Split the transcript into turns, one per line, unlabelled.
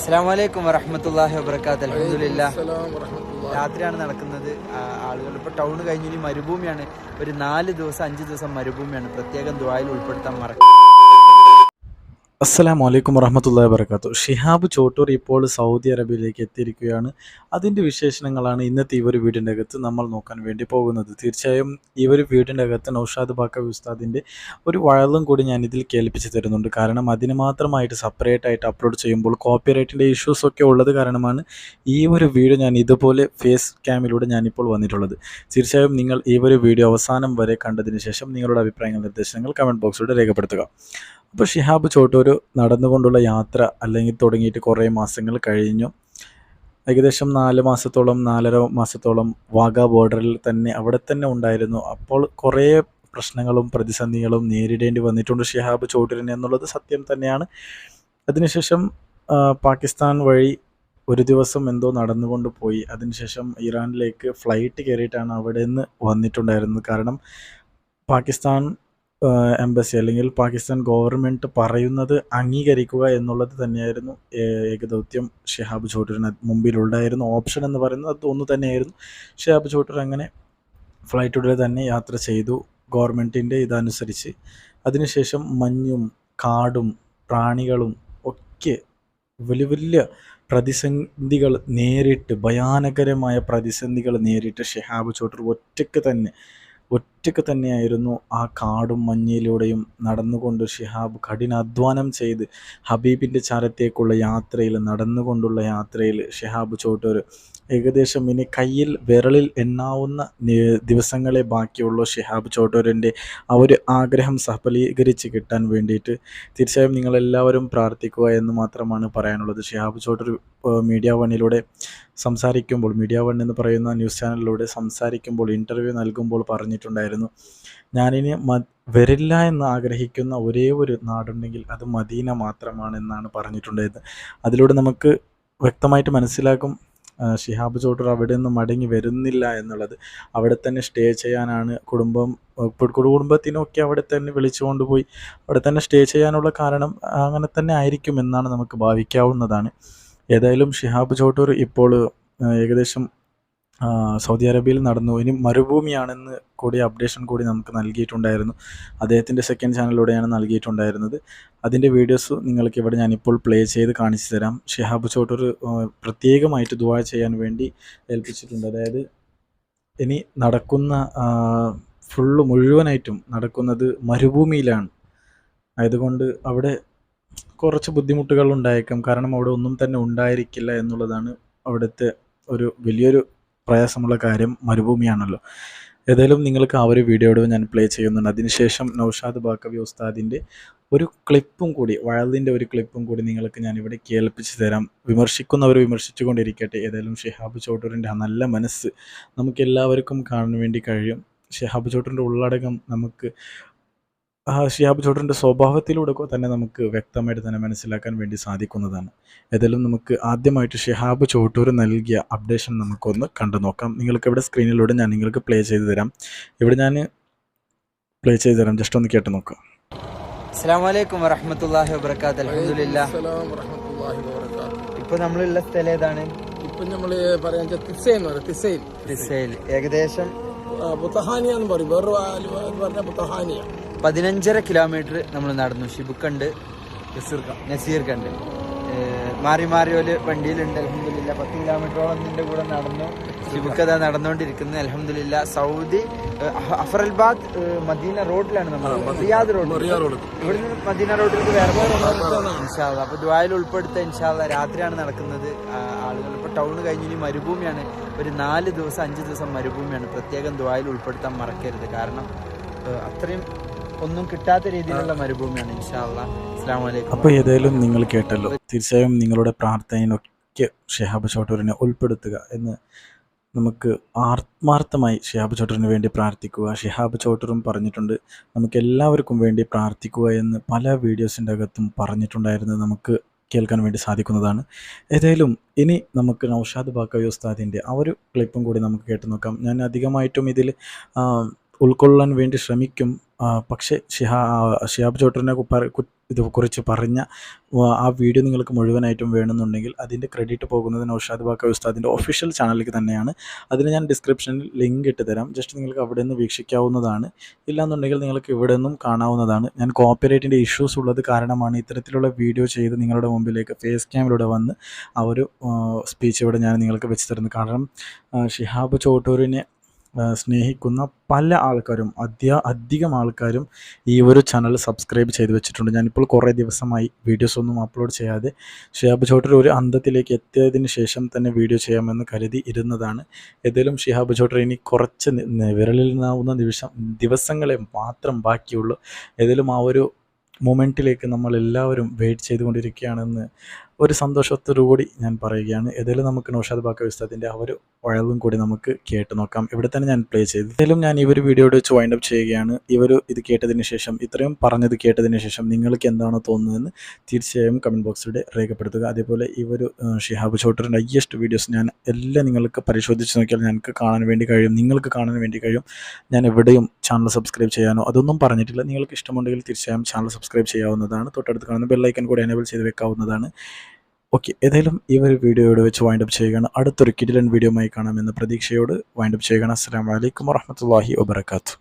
അസ്സാമലൈക്കും വറഹമത്തല്ലാഹി വബർക്കാത്ത് അലഹമില്ല. രാത്രിയാണ് നടക്കുന്നത്. ആളുകൾ ഇപ്പോൾ ടൗൺ കഴിഞ്ഞ് ഇനി മരുഭൂമിയാണ്. ഒരു നാല് ദിവസം അഞ്ച് ദിവസം മരുഭൂമിയാണ്. പ്രത്യേകം ദ്വായിൽ ഉൾപ്പെടുത്താൻ മറക്കും
അസ്സലാം വലൈക്കും വറഹമത്തല്ലാ വർക്കാത്തു ഷിഹാബ് ചോട്ടൂർ ഇപ്പോൾ സൗദി അറേബ്യയിലേക്ക് എത്തിയിരിക്കുകയാണ്. അതിന്റെ വിശേഷണങ്ങളാണ് ഇന്നത്തെ ഈ ഒരു വീടിന്റെ അകത്ത് നമ്മൾ നോക്കാൻ വേണ്ടി പോകുന്നത്. തീർച്ചയായും ഈ ഒരു വീടിന്റെ അകത്ത് നൌഷാദ് ബാക്ക ഉസ്താദിന്റെ ഒരു വഴലും കൂടി ഞാൻ ഇതിൽ കേൾപ്പിച്ച് തരുന്നുണ്ട്. കാരണം അതിന് മാത്രമായിട്ട് സെപ്പറേറ്റ് ആയിട്ട് അപ്ലോഡ് ചെയ്യുമ്പോൾ കോപ്പിറൈറ്റിന്റെ ഇഷ്യൂസ് ഒക്കെ ഉള്ളത് കാരണമാണ് ഈ ഒരു വീഡിയോ ഞാൻ ഇതുപോലെ ഫേസ് ക്യാമിലൂടെ ഞാനിപ്പോൾ വന്നിട്ടുള്ളത്. തീർച്ചയായും നിങ്ങൾ ഈ ഒരു വീഡിയോ അവസാനം വരെ കണ്ടതിന് ശേഷം നിങ്ങളുടെ അഭിപ്രായങ്ങൾ നിർദ്ദേശങ്ങൾ കമന്റ് ബോക്സിലൂടെ രേഖപ്പെടുത്തുക. അപ്പോൾ ഷിഹാബ് ചോട്ടൂർ നടന്നുകൊണ്ടുള്ള യാത്ര അല്ലെങ്കിൽ തുടങ്ങിയിട്ട് കുറേ മാസങ്ങൾ കഴിഞ്ഞു. ഏകദേശം നാല് മാസത്തോളം നാലര മാസത്തോളം വാഗ ബോർഡറിൽ തന്നെ അവിടെ തന്നെ ഉണ്ടായിരുന്നു. അപ്പോൾ കുറേ പ്രശ്നങ്ങളും പ്രതിസന്ധികളും നേരിടേണ്ടി വന്നിട്ടുണ്ട് ഷിഹാബ് ചോട്ടൂരിന് എന്നുള്ളത് സത്യം തന്നെയാണ്. അതിനുശേഷം പാകിസ്ഥാൻ വഴി ഒരു ദിവസം എന്തോ നടന്നുകൊണ്ട് പോയി. അതിനുശേഷം ഇറാനിലേക്ക് ഫ്ലൈറ്റ് കയറിയിട്ടാണ് അവിടെ നിന്ന് വന്നിട്ടുണ്ടായിരുന്നത്. കാരണം പാകിസ്ഥാൻ എംബസി അല്ലെങ്കിൽ പാകിസ്ഥാൻ ഗവൺമെന്റ് പറയുന്നത് അംഗീകരിക്കുക എന്നുള്ളത് തന്നെയായിരുന്നു ഏകദൗത്യം. ഷിഹാബ് ചോട്ടൂരിന് മുമ്പിലുണ്ടായിരുന്ന ഓപ്ഷൻ എന്ന് പറയുന്നത് അത് ഒന്ന് തന്നെയായിരുന്നു. ഷിഹാബ് ചോട്ടൂർ അങ്ങനെ ഫ്ലൈറ്റുകളിൽ തന്നെ യാത്ര ചെയ്തു ഗവൺമെന്റിന്റെ ഇതനുസരിച്ച്. അതിനുശേഷം മഞ്ഞും കാടും പ്രാണികളും ഒക്കെ വലിയ വലിയ പ്രതിസന്ധികൾ നേരിട്ട് ഭയാനകരമായ പ്രതിസന്ധികൾ നേരിട്ട് ഷിഹാബ് ചോട്ടൂർ ഒറ്റയ്ക്ക് തന്നെ ഒറ്റയ്ക്ക് തന്നെയായിരുന്നു ആ കാടും മഞ്ഞയിലൂടെയും നടന്നുകൊണ്ട് ഷിഹാബ് കഠിനാധ്വാനം ചെയ്ത് ഹബീബിന്റെ ചാരത്തേക്കുള്ള യാത്രയിൽ നടന്നുകൊണ്ടുള്ള യാത്രയിൽ ഷിഹാബ് ചോട്ടൂർ ഏകദേശം ഇനി കയ്യിൽ വിരളിൽ എണ്ണാവുന്ന ദിവസങ്ങളെ ബാക്കിയുള്ളൂ ഷിഹാബ് ചോട്ടൂരിന്റെ ആ ഒരു ആഗ്രഹം സഫലീകരിച്ച് കിട്ടാൻ വേണ്ടിയിട്ട്. തീർച്ചയായും നിങ്ങളെല്ലാവരും പ്രാർത്ഥിക്കുക എന്ന് മാത്രമാണ് പറയാനുള്ളത്. ഷിഹാബ് ചോട്ടൂർ മീഡിയ വണ്ണിലൂടെ സംസാരിക്കുമ്പോൾ മീഡിയ വൺ എന്ന് പറയുന്ന ന്യൂസ് ചാനലിലൂടെ സംസാരിക്കുമ്പോൾ ഇന്റർവ്യൂ നൽകുമ്പോൾ പറഞ്ഞിട്ടുണ്ടായിരുന്നു. ഞാനിനി മ വരില്ല എന്ന് ആഗ്രഹിക്കുന്ന ഒരേ ഒരു നാടുണ്ടെങ്കിൽ അത് മദീന മാത്രമാണെന്നാണ് പറഞ്ഞിട്ടുണ്ടായിരുന്നത് അതിലൂടെ നമുക്ക് വ്യക്തമായിട്ട് മനസ്സിലാക്കും ഷിഹാബ് ചോട്ടർ അവിടെ നിന്ന് മടങ്ങി വരുന്നില്ല എന്നുള്ളത്. അവിടെ തന്നെ സ്റ്റേ ചെയ്യാനാണ് കുടുംബം കുടുംബത്തിനൊക്കെ അവിടെ തന്നെ വിളിച്ചുകൊണ്ട് പോയി അവിടെ തന്നെ സ്റ്റേ ചെയ്യാനുള്ള കാരണം അങ്ങനെ തന്നെ ആയിരിക്കും എന്നാണ് നമുക്ക് ഭാവിക്കാവുന്നതാണ്. ഏതായാലും ഷിഹാബ് ചോട്ടൂർ ഇപ്പോൾ ഏകദേശം സൗദി അറേബ്യയിൽ നടന്നു. ഇനി മരുഭൂമിയാണെന്ന് കൂടി അപ്ഡേഷൻ കൂടി നമുക്ക് നൽകിയിട്ടുണ്ടായിരുന്നു. അദ്ദേഹത്തിന്റെ സെക്കൻഡ് ചാനലിലൂടെയാണ് നൽകിയിട്ടുണ്ടായിരുന്നത്. അതിന്റെ വീഡിയോസ് നിങ്ങൾക്ക് ഇവിടെ ഞാനിപ്പോൾ പ്ലേ ചെയ്ത് കാണിച്ചു തരാം. ഷിഹാബ് ചോട്ടൂർ പ്രത്യേകമായിട്ട് ദുവാ ചെയ്യാൻ വേണ്ടി ഏൽപ്പിച്ചിട്ടുണ്ട്. അതായത് ഇനി നടക്കുന്ന ഫുള്ള് മുഴുവനായിട്ടും നടക്കുന്നത് മരുഭൂമിയിലാണ്. ആയതുകൊണ്ട് അവിടെ കുറച്ച് ബുദ്ധിമുട്ടുകൾ ഉണ്ടായേക്കാം. കാരണം അവിടെ ഒന്നും തന്നെ ഉണ്ടായിരിക്കില്ല എന്നുള്ളതാണ് അവിടുത്തെ ഒരു വലിയൊരു പ്രയാസമുള്ള കാര്യം മരുഭൂമിയാണല്ലോ. ഏതായാലും നിങ്ങൾക്ക് ആ ഒരു വീഡിയോയോട് ഞാൻ പ്ലേ ചെയ്യുന്നുണ്ട്. അതിനുശേഷം നൗഷാദ് ബാക്കവി ഉസ്താദിന്റെ ഒരു ക്ലിപ്പും കൂടി വയലിന്റെ ഒരു ക്ലിപ്പും കൂടി നിങ്ങൾക്ക് ഞാൻ ഇവിടെ കേൾപ്പിച്ച് തരാം. വിമർശിക്കുന്നവർ വിമർശിച്ചുകൊണ്ടിരിക്കട്ടെ. ഏതായാലും ഷിഹാബ് ചോട്ടൂരിന്റെ ആ നല്ല മനസ്സ് നമുക്ക് എല്ലാവർക്കും കാണാൻ വേണ്ടി കഴിയും. ഷിഹാബ് ചോട്ടൂരിന്റെ ഉള്ളടക്കം നമുക്ക് ആ ഷിഹാബ് ചോട്ടറിന്റെ സ്വഭാവത്തിലൂടെ തന്നെ നമുക്ക് വ്യക്തമായിട്ട് തന്നെ മനസ്സിലാക്കാൻ വേണ്ടി സാധിക്കുന്നതാണ്. ഏതായാലും നമുക്ക് ആദ്യമായിട്ട് ഷിഹാബ് ചോട്ടൂർ നൽകിയ അപ്ഡേഷൻ നമുക്കൊന്ന് കണ്ടു നോക്കാം. നിങ്ങൾക്ക് ഇവിടെ സ്ക്രീനിലൂടെ ഞാൻ നിങ്ങൾക്ക് പ്ലേ ചെയ്ത് തരാം. ഇവിടെ ഞാൻ പ്ലേ ചെയ്ത് തരാം. ജസ്റ്റ് ഒന്ന് കേട്ട് നോക്കാം.
അസ്സാമലൈക്കും വറഹമത്തല്ലാഹി വബർക്കാത്ത് അലഹമുല്ല
അസ്സലാം വറഹ്മത്തുള്ളാഹി വബറകാതുഹു.
ഇപ്പോൾ നമ്മളുള്ള സ്ഥലം ഏതാണ്?
ഇപ്പൊ നമ്മൾ പറയാൻ
ഏകദേശം?
ആ, ബുത്തഹാനിയ എന്ന് പറയും. വേറൊരു പറഞ്ഞ ബുത്തഹാനിയ
പതിനഞ്ചര കിലോമീറ്റർ നമ്മൾ നടന്നു. ഷിബുക്കണ്ട് നസീർ കണ്ട് മാറി മാറി ഒരു വണ്ടിയിലുണ്ട്. അലഹമില്ല പത്ത് കിലോമീറ്ററോളം നിന്റെ കൂടെ നടന്നു. ഷിബുക്കത നടന്നുകൊണ്ടിരിക്കുന്നത് അലഹമില്ല സൗദി അഫറൽബാദ് മദീന റോഡിലാണ് നമ്മൾ റിയാദ് റോഡ്. ഇവിടുന്ന് മദീന റോഡിലേക്ക് വേറെ ഇൻഷാല്ല അപ്പൊ ദ്വായിൽ ഉൾപ്പെടുത്ത ഇൻഷാല്ല രാത്രിയാണ് നടക്കുന്നത്. ആളുകൾ. ഇപ്പൊ ടൗൺ കഴിഞ്ഞ് ഇനി മരുഭൂമിയാണ്. ഒരു നാല് ദിവസം അഞ്ച് ദിവസം മരുഭൂമിയാണ്. പ്രത്യേകം ദ്വായിൽ ഉൾപ്പെടുത്താൻ മറക്കരുത്. കാരണം അത്രയും ഒന്നും കിട്ടാത്ത രീതിയിലുള്ള മരുഭൂമിയാണ് ഇൻഷാല്ല വലൈക്കും
അപ്പോൾ ഏതായാലും നിങ്ങൾ കേട്ടല്ലോ. തീർച്ചയായും നിങ്ങളുടെ പ്രാർത്ഥനയിലൊക്കെ ഷെഹാബ് ചോട്ടൂരിനെ ഉൾപ്പെടുത്തുക എന്ന് നമുക്ക് ആത്മാർത്ഥമായി ഷിഹാബ് ചോട്ടറിന് വേണ്ടി പ്രാർത്ഥിക്കുക. ഷിഹാബ് ചോട്ടറും പറഞ്ഞിട്ടുണ്ട് നമുക്ക് എല്ലാവർക്കും വേണ്ടി പ്രാർത്ഥിക്കുക എന്ന് പല വീഡിയോസിന്റെ അകത്തും പറഞ്ഞിട്ടുണ്ടായിരുന്നത് നമുക്ക് കേൾക്കാൻ വേണ്ടി സാധിക്കുന്നതാണ്. ഏതായാലും ഇനി നമുക്ക് നൗഷാദ് ബാക്കവി ഉസ്താദിന്റെ ആ ഒരു ക്ലിപ്പും കൂടി നമുക്ക് കേട്ട് നോക്കാം. ഞാൻ അധികമായിട്ടും ഇതിൽ ഉൾക്കൊള്ളാൻ വേണ്ടി ശ്രമിക്കും പക്ഷേ ഷിഹാ ഷിഹാബ് ചോട്ടറിനെ ഇത് കുറിച്ച് പറഞ്ഞ ആ വീഡിയോ നിങ്ങൾക്ക് മുഴുവനായിട്ടും വേണമെന്നുണ്ടെങ്കിൽ അതിന്റെ ക്രെഡിറ്റ് പോകുന്നത് നൗഷാദ് ബാക്ക ഉസ്താദിന്റെ ഒഫീഷ്യൽ ചാനലിലേക്ക് തന്നെയാണ്. അതിന് ഞാൻ ഡിസ്ക്രിപ്ഷനിൽ ലിങ്ക് ഇട്ട് തരാം. ജസ്റ്റ് നിങ്ങൾക്ക് അവിടെ നിന്ന് വീക്ഷിക്കാവുന്നതാണ്. ഇല്ലാന്നുണ്ടെങ്കിൽ നിങ്ങൾക്ക് ഇവിടെ നിന്നും കാണാവുന്നതാണ്. ഞാൻ കോപ്പറേറ്റിന്റെ ഇഷ്യൂസ് ഉള്ളത് കാരണമാണ് ഇത്തരത്തിലുള്ള വീഡിയോ ചെയ്ത് നിങ്ങളുടെ മുമ്പിലേക്ക് ഫേസ് ക്യാമിലൂടെ വന്ന് ആ ഒരു സ്പീച്ച് ഇവിടെ ഞാൻ നിങ്ങൾക്ക് വെച്ച് തരുന്നത്. കാരണം ഷിഹാബ് ചോട്ടൂരിനെ സ്നേഹിക്കുന്ന പല ആൾക്കാരും അധ്യ അധികം ആൾക്കാരും ഈ ഒരു ചാനൽ സബ്സ്ക്രൈബ് ചെയ്ത് വെച്ചിട്ടുണ്ട്. ഞാനിപ്പോൾ കുറേ ദിവസമായി വീഡിയോസ് ഒന്നും അപ്ലോഡ് ചെയ്യാതെ ഷിഹാബ് ചോട്ടർ ഒരു അന്തത്തിലേക്ക് എത്തിയതിന് ശേഷം തന്നെ വീഡിയോ ചെയ്യാമെന്ന് കരുതി ഇരുന്നതാണ്. ഏതായാലും ഷിഹാബ് ചോട്ടർ ഇനി കുറച്ച് വിരലിൽ നിന്നാവുന്ന നിമിഷം ദിവസങ്ങളെ മാത്രം ബാക്കിയുള്ളൂ. ഏതായാലും ആ ഒരു മൊമെന്റിലേക്ക് നമ്മൾ എല്ലാവരും വെയിറ്റ് ചെയ്തുകൊണ്ടിരിക്കുകയാണെന്ന് ഒരു സന്തോഷത്തോടുകൂടി ഞാൻ പറയുകയാണ്. ഏതായാലും നമുക്ക് നൗഷാദ് ബാക്ക ഉസ്താദിന്റെ ആ ഒരു ഒഴവും കൂടി നമുക്ക് കേട്ട് നോക്കാം. ഇവിടെ തന്നെ ഞാൻ പ്ലേ ചെയ്തു ഏതായാലും ഞാൻ ഈ ഒരു വീഡിയോയുടെ വെച്ച് വൈൻഡ് അപ്പ് ചെയ്യുകയാണ്. ഇവർ ഇത് കേട്ടതിന് ശേഷം ഇത്രയും പറഞ്ഞത് കേട്ടതിന് ശേഷം നിങ്ങൾക്ക് എന്താണോ തോന്നുന്നതെന്ന് തീർച്ചയായും കമന്റ് ബോക്സിലൂടെ രേഖപ്പെടുത്തുക. അതേപോലെ ഈ ഒരു ഷിഹാബ് ചോട്ടറിന്റെ ഹയ്യസ്റ്റ് വീഡിയോസ് ഞാൻ എല്ലാം നിങ്ങൾക്ക് പരിശോധിച്ച് നോക്കിയാൽ ഞങ്ങൾക്ക് കാണാൻ വേണ്ടി കഴിയും. നിങ്ങൾക്ക് കാണാൻ വേണ്ടി കഴിയും. ഞാൻ എവിടെയും ചാനൽ സബ്സ്ക്രൈബ് ചെയ്യാനോ അതൊന്നും പറഞ്ഞിട്ടില്ല. നിങ്ങൾക്ക് ഇഷ്ടമുണ്ടെങ്കിൽ തീർച്ചയായും ചാനൽ സബ്സ്ക്രൈബ് ചെയ്യാവുന്നതാണ്. തൊട്ടടുത്ത് കാണുന്ന ബെല്ലൈക്കൻ കൂടി എനേബിൾ ചെയ്ത് വെക്കാവുന്നതാണ്. ഓക്കെ ഏതായാലും ഈ ഒരു വീഡിയോയോട് വെച്ച് വൈൻഡ് അപ്പ് ചെയ്യുകയാണ്. അടുത്തൊരു കിഡിലൻ ആയി കാണാമെന്ന പ്രതീക്ഷയോട് വൈൻഡ് അപ്പ് ചെയ്യുകയാണ്. അസ്സാം വലൈക്കും വറഹമത്തല്ലാഹി വബർക്കാത്തു